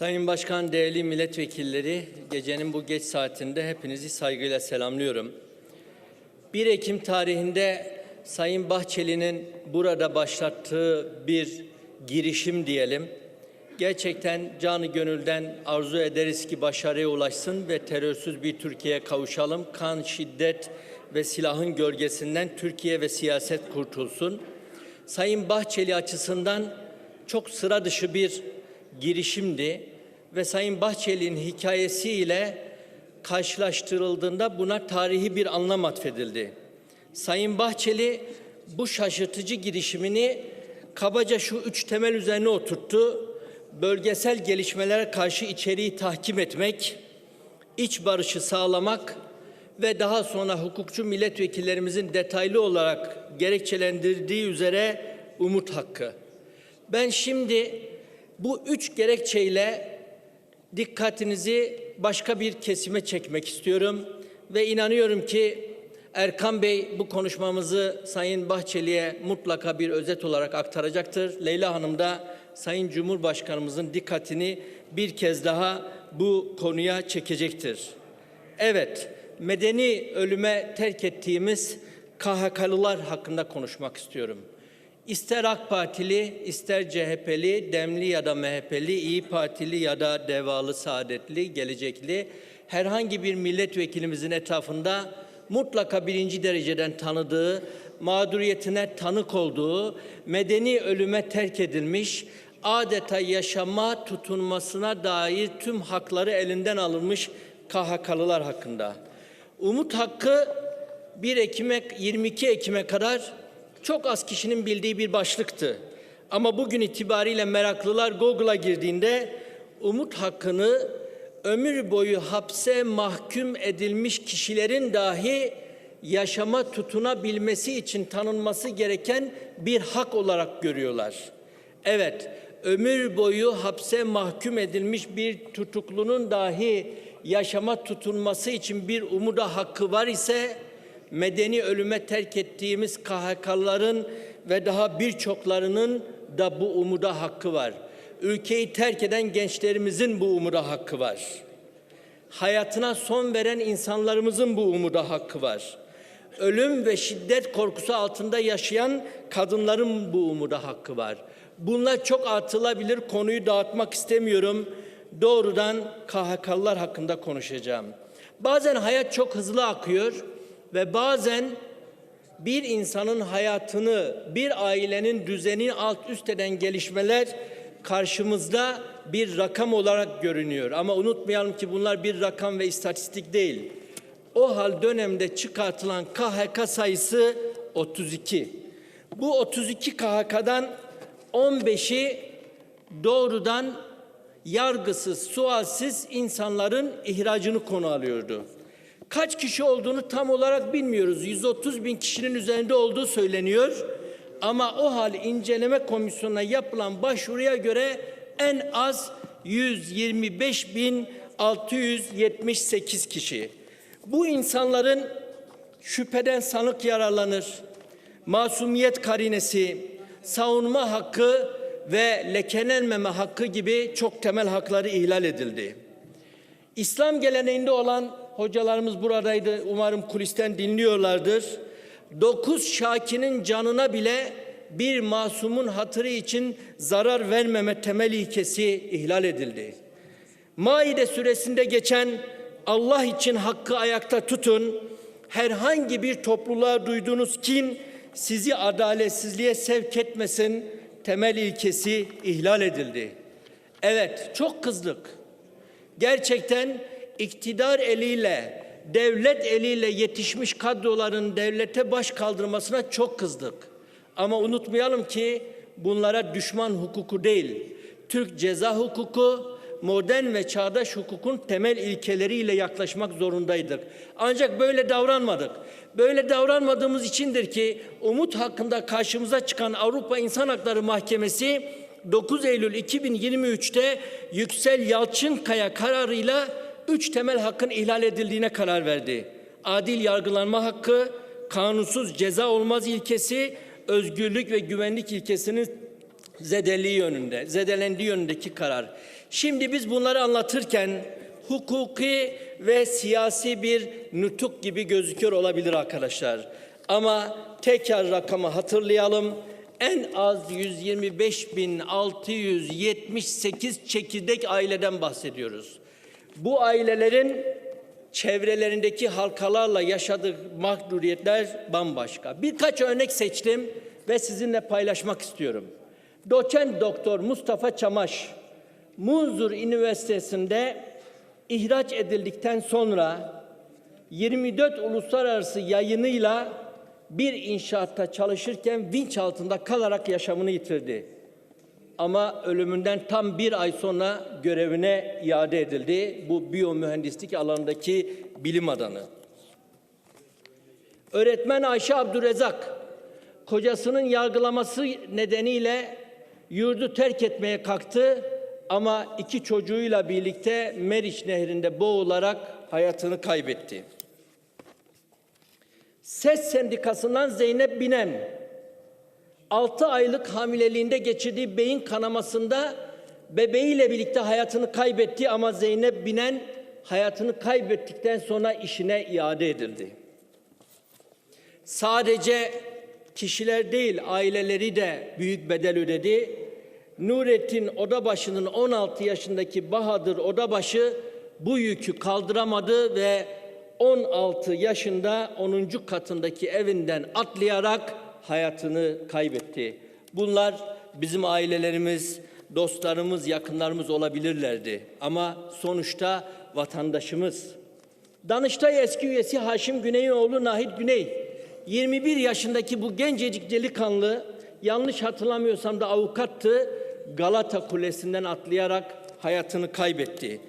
Sayın Başkan, değerli milletvekilleri, gecenin bu geç saatinde hepinizi saygıyla selamlıyorum. 1 Ekim tarihinde Sayın Bahçeli'nin burada başlattığı bir girişim diyelim. Gerçekten canı gönülden arzu ederiz ki başarıya ulaşsın ve terörsüz bir Türkiye'ye kavuşalım. Kan, şiddet ve silahın gölgesinden Türkiye ve siyaset kurtulsun. Sayın Bahçeli açısından çok sıra dışı bir girişimdi ve Sayın Bahçeli'nin hikayesiyle karşılaştırıldığında buna tarihi bir anlam atfedildi. Sayın Bahçeli bu şaşırtıcı girişimini kabaca şu üç temel üzerine oturttu. Bölgesel gelişmelere karşı içeriği tahkim etmek, iç barışı sağlamak ve daha sonra hukukçu milletvekillerimizin detaylı olarak gerekçelendirdiği üzere umut hakkı. Ben şimdi bu üç gerekçeyle dikkatinizi başka bir kesime çekmek istiyorum ve inanıyorum ki Erkan Bey bu konuşmamızı Sayın Bahçeli'ye mutlaka bir özet olarak aktaracaktır. Leyla Hanım da Sayın Cumhurbaşkanımızın dikkatini bir kez daha bu konuya çekecektir. Evet, medeni ölüme terk ettiğimiz KHK'lılar hakkında konuşmak istiyorum. İster AK Partili, ister CHP'li, Demli ya da MHP'li, İyi Partili ya da Devalı, Saadetli, Gelecekli herhangi bir milletvekilimizin etrafında mutlaka birinci dereceden tanıdığı, mağduriyetine tanık olduğu, medeni ölüme terk edilmiş, adeta yaşama tutunmasına dair tüm hakları elinden alınmış KHK'lılar hakkında. Umut hakkı 1 Ekim'e 22 Ekim'e kadar çok az kişinin bildiği bir başlıktı. Ama bugün itibariyle meraklılar Google'a girdiğinde umut hakkını ömür boyu hapse mahkum edilmiş kişilerin dahi yaşama tutunabilmesi için tanınması gereken bir hak olarak görüyorlar. Evet, ömür boyu hapse mahkum edilmiş bir tutuklunun dahi yaşama tutunması için bir umuda hakkı var ise medeni ölüme terk ettiğimiz KHK'ların ve daha birçoklarının da bu umuda hakkı var. Ülkeyi terk eden gençlerimizin bu umuda hakkı var. Hayatına son veren insanlarımızın bu umuda hakkı var. Ölüm ve şiddet korkusu altında yaşayan kadınların bu umuda hakkı var. Bunlar çok atılabilir konuyu dağıtmak istemiyorum. Doğrudan KHK'lılar hakkında konuşacağım. Bazen hayat çok hızlı akıyor ve bazen bir insanın hayatını, bir ailenin düzenini alt üst eden gelişmeler karşımızda bir rakam olarak görünüyor. Ama unutmayalım ki bunlar bir rakam ve istatistik değil. O hal dönemde çıkartılan KHK sayısı 32. Bu 32 KHK'dan 15'i doğrudan yargısız, sualsiz insanların ihracını konu alıyordu. Kaç kişi olduğunu tam olarak bilmiyoruz. 130 bin kişinin üzerinde olduğu söyleniyor. Ama o hal inceleme komisyonuna yapılan başvuruya göre en az 125 bin 678 kişi. Bu insanların şüpheden sanık yararlanır, masumiyet karinesi, savunma hakkı ve lekelenmeme hakkı gibi çok temel hakları ihlal edildi. İslam geleneğinde olan hocalarımız buradaydı. Umarım kulisten dinliyorlardır. Dokuz şakinin canına bile bir masumun hatırı için zarar vermeme temel ilkesi ihlal edildi. Maide suresinde geçen Allah için hakkı ayakta tutun. Herhangi bir topluluğa duyduğunuz kin sizi adaletsizliğe sevk etmesin temel ilkesi ihlal edildi. Evet, çok kızdık. Gerçekten iktidar eliyle, devlet eliyle yetişmiş kadroların devlete baş kaldırmasına çok kızdık. Ama unutmayalım ki bunlara düşman hukuku değil, Türk ceza hukuku, modern ve çağdaş hukukun temel ilkeleriyle yaklaşmak zorundaydık. Ancak böyle davranmadık. Böyle davranmadığımız içindir ki umut hakkında karşımıza çıkan Avrupa İnsan Hakları Mahkemesi 9 Eylül 2023'te Yüksel Yalçınkaya kararıyla üç temel hakkın ihlal edildiğine karar verdi. Adil yargılanma hakkı, kanunsuz ceza olmaz ilkesi, özgürlük ve güvenlik ilkesinin zedeliği yönünde, zedelendiği yönündeki karar. Şimdi biz bunları anlatırken hukuki ve siyasi bir nutuk gibi gözüküyor olabilir arkadaşlar. Ama tekrar rakamı hatırlayalım. En az 125.678 çekirdek aileden bahsediyoruz. Bu ailelerin çevrelerindeki halkalarla yaşadığı mağduriyetler bambaşka. Birkaç örnek seçtim ve sizinle paylaşmak istiyorum. Doçent Doktor Mustafa Çamaş, Munzur Üniversitesi'nde ihraç edildikten sonra 24 uluslararası yayınıyla bir inşaatta çalışırken vinç altında kalarak yaşamını yitirdi. Ama ölümünden tam bir ay sonra görevine iade edildi. Bu biyomühendislik alanındaki bilim adamı. Öğretmen Ayşe Abdurezak, kocasının yargılaması nedeniyle yurdu terk etmeye kalktı ama iki çocuğuyla birlikte Meriç Nehri'nde boğularak hayatını kaybetti. Ses Sendikası'ndan Zeynep Binen, 6 aylık hamileliğinde geçirdiği beyin kanamasında bebeğiyle birlikte hayatını kaybetti ama Zeynep Binen hayatını kaybettikten sonra işine iade edildi. Sadece kişiler değil aileleri de büyük bedel ödedi. Nurettin Odabaşı'nın 16 yaşındaki Bahadır Odabaşı bu yükü kaldıramadı ve 16 yaşında 10. katındaki evinden atlayarak hayatını kaybetti. Bunlar bizim ailelerimiz, dostlarımız, yakınlarımız olabilirlerdi. Ama sonuçta vatandaşımız. Danıştay eski üyesi Haşim Güney'in oğlu Nahit Güney, 21 yaşındaki bu gencecik delikanlı, yanlış hatırlamıyorsam da avukattı, Galata Kulesi'nden atlayarak hayatını kaybetti.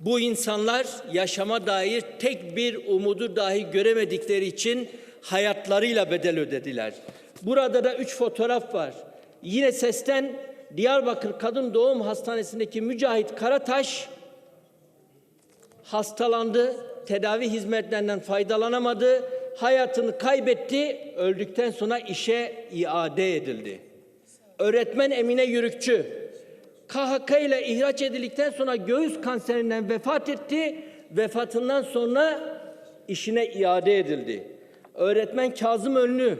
Bu insanlar yaşama dair tek bir umudu dahi göremedikleri için hayatlarıyla bedel ödediler. Burada da üç fotoğraf var. Yine sesten Diyarbakır Kadın Doğum Hastanesi'ndeki Mücahit Karataş hastalandı, tedavi hizmetlerinden faydalanamadı, hayatını kaybetti, öldükten sonra işe iade edildi. Öğretmen Emine Yürükçü, KHK ile ihraç edildikten sonra göğüs kanserinden vefat etti, vefatından sonra işine iade edildi. Öğretmen Kazım Önlü,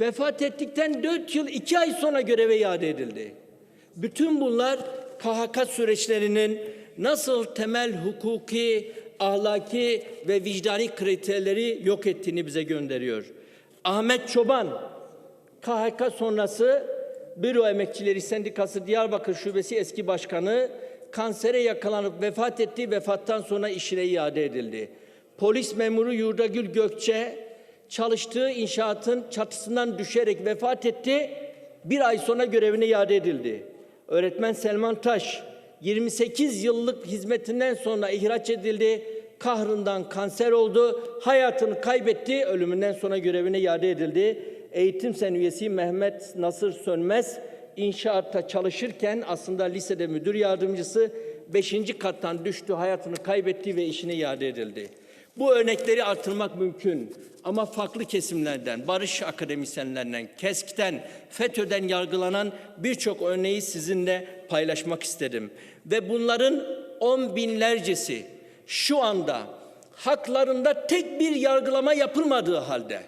vefat ettikten 4 yıl 2 ay sonra göreve iade edildi. Bütün bunlar KHK süreçlerinin nasıl temel hukuki, ahlaki ve vicdani kriterleri yok ettiğini bize gönderiyor. Ahmet Çoban, KHK sonrası Büro Emekçileri Sendikası Diyarbakır Şubesi eski başkanı kansere yakalanıp vefat etti. Vefattan sonra işine iade edildi. Polis memuru Yurdagül Gökçe çalıştığı inşaatın çatısından düşerek vefat etti. Bir ay sonra görevine iade edildi. Öğretmen Selman Taş 28 yıllık hizmetinden sonra ihraç edildi. Kahrından kanser oldu. Hayatını kaybetti. Ölümünden sonra görevine iade edildi. Eğitim Sen üyesi Mehmet Nasır Sönmez inşaatta çalışırken aslında lisede müdür yardımcısı 5. kattan düştü, hayatını kaybetti ve işine iade edildi. Bu örnekleri artırmak mümkün ama farklı kesimlerden, barış akademisyenlerinden, KESK'ten, FETÖ'den yargılanan birçok örneği sizinle paylaşmak istedim. Ve bunların on binlercesi şu anda haklarında tek bir yargılama yapılmadığı halde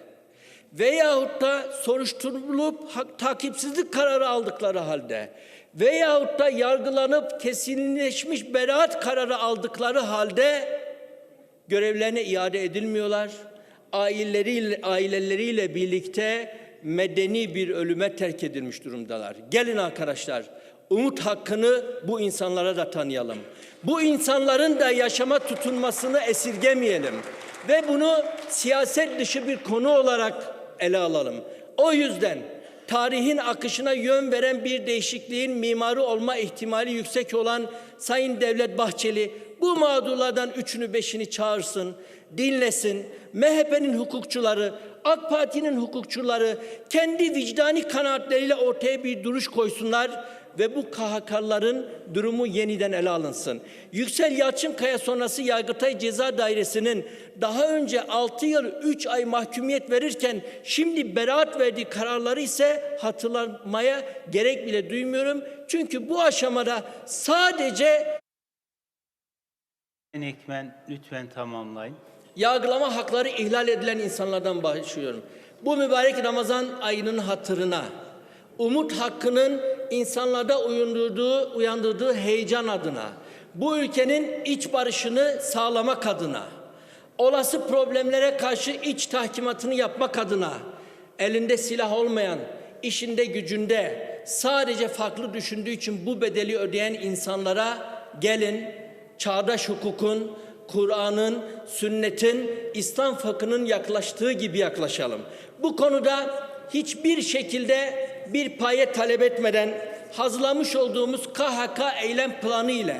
veyahut da soruşturulup takipsizlik kararı aldıkları halde veyahut da yargılanıp kesinleşmiş beraat kararı aldıkları halde görevlerine iade edilmiyorlar. Aileleriyle, aileleriyle birlikte medeni bir ölüme terk edilmiş durumdalar. Gelin arkadaşlar, umut hakkını bu insanlara da tanıyalım. Bu insanların da yaşama tutunmasını esirgemeyelim ve bunu siyaset dışı bir konu olarak ele alalım. O yüzden tarihin akışına yön veren bir değişikliğin mimarı olma ihtimali yüksek olan Sayın Devlet Bahçeli bu mağdurlardan üçünü beşini çağırsın, dinlesin. MHP'nin hukukçuları, AK Parti'nin hukukçuları kendi vicdani kanaatleriyle ortaya bir duruş koysunlar ve bu KHK'ların durumu yeniden ele alınsın. Yüksel Yalçınkaya sonrası Yargıtay Ceza Dairesi'nin daha önce 6 yıl 3 ay mahkumiyet verirken şimdi beraat verdiği kararları ise hatırlamaya gerek bile duymuyorum. Çünkü bu aşamada sadece Ekmen lütfen tamamlayın. yargılama hakları ihlal edilen insanlardan başlıyorum. Bu mübarek Ramazan ayının hatırına, umut hakkının insanlarda uyandırdığı, uyandırdığı heyecan adına, bu ülkenin iç barışını sağlamak adına, olası problemlere karşı iç tahkimatını yapmak adına, elinde silah olmayan, işinde gücünde sadece farklı düşündüğü için bu bedeli ödeyen insanlara gelin çağdaş hukukun, Kur'an'ın, sünnetin, İslam fakının yaklaştığı gibi yaklaşalım. Bu konuda hiçbir şekilde bir paye talep etmeden hazırlamış olduğumuz KHK eylem planı ile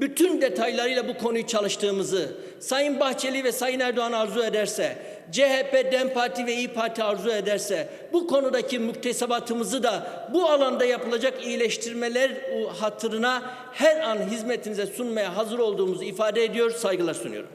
bütün detaylarıyla bu konuyu çalıştığımızı Sayın Bahçeli ve Sayın Erdoğan arzu ederse, CHP, DEM Parti ve İyi Parti arzu ederse bu konudaki müktesebatımızı da bu alanda yapılacak iyileştirmeler hatırına her an hizmetinize sunmaya hazır olduğumuzu ifade ediyor, saygılar sunuyorum.